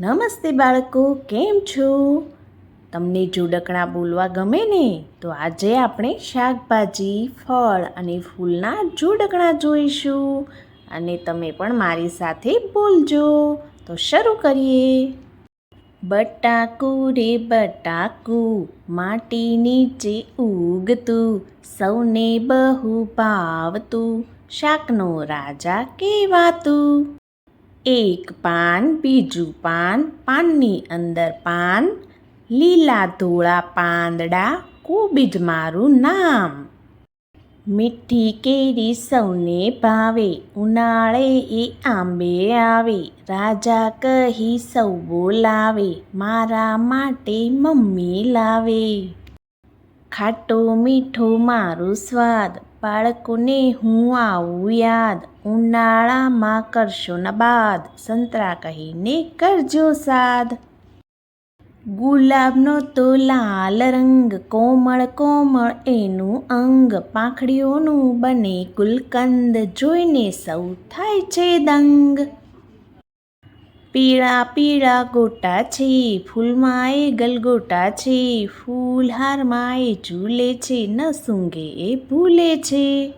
નમસ્તે બાળકો, કેમ છો? તમને જોડકણા બોલવા ગમે ને? તો આજે આપણે શાકભાજી, ફળ અને ફૂલના જોડકણા જોઈશું. અને તમે પણ મારી સાથે બોલજો. તો શરૂ કરીએ. બટાકુ રે બટાકુ, માટી નીચે ઉગતું, સૌને બહુ ભાવતું, શાકનો રાજા કહેવાતું. એક પાન, બીજું પાન, પાનની અંદર પાન, લીલા ધોળા પાંદડા, કોબીજ મારું નામ. મીઠી કેરી સૌને ભાવે, ઉનાળે એ આંબે આવે, રાજા કહી સૌ બોલાવે, મારા માટે મમ્મી લાવે. ખાટો મીઠો મારો સ્વાદ. બાળકોને હું આવું યાદ. ઉનાળામાં કરશો ન બાદ. સંતરા કહીને કરજો સાદ. ગુલાબનો તો લાલ રંગ, કોમળ કોમળ એનું અંગ. પાંખડીઓનું બને ગુલકંદ, જોઈને સૌ થાય છે દંગ. પીળા પીળા ગોટા છે ફૂલમાં એ ગલગોટા છે ફૂલહારમાં એ ઝૂલે છે, ન સૂંઘે એ ભૂલે છે.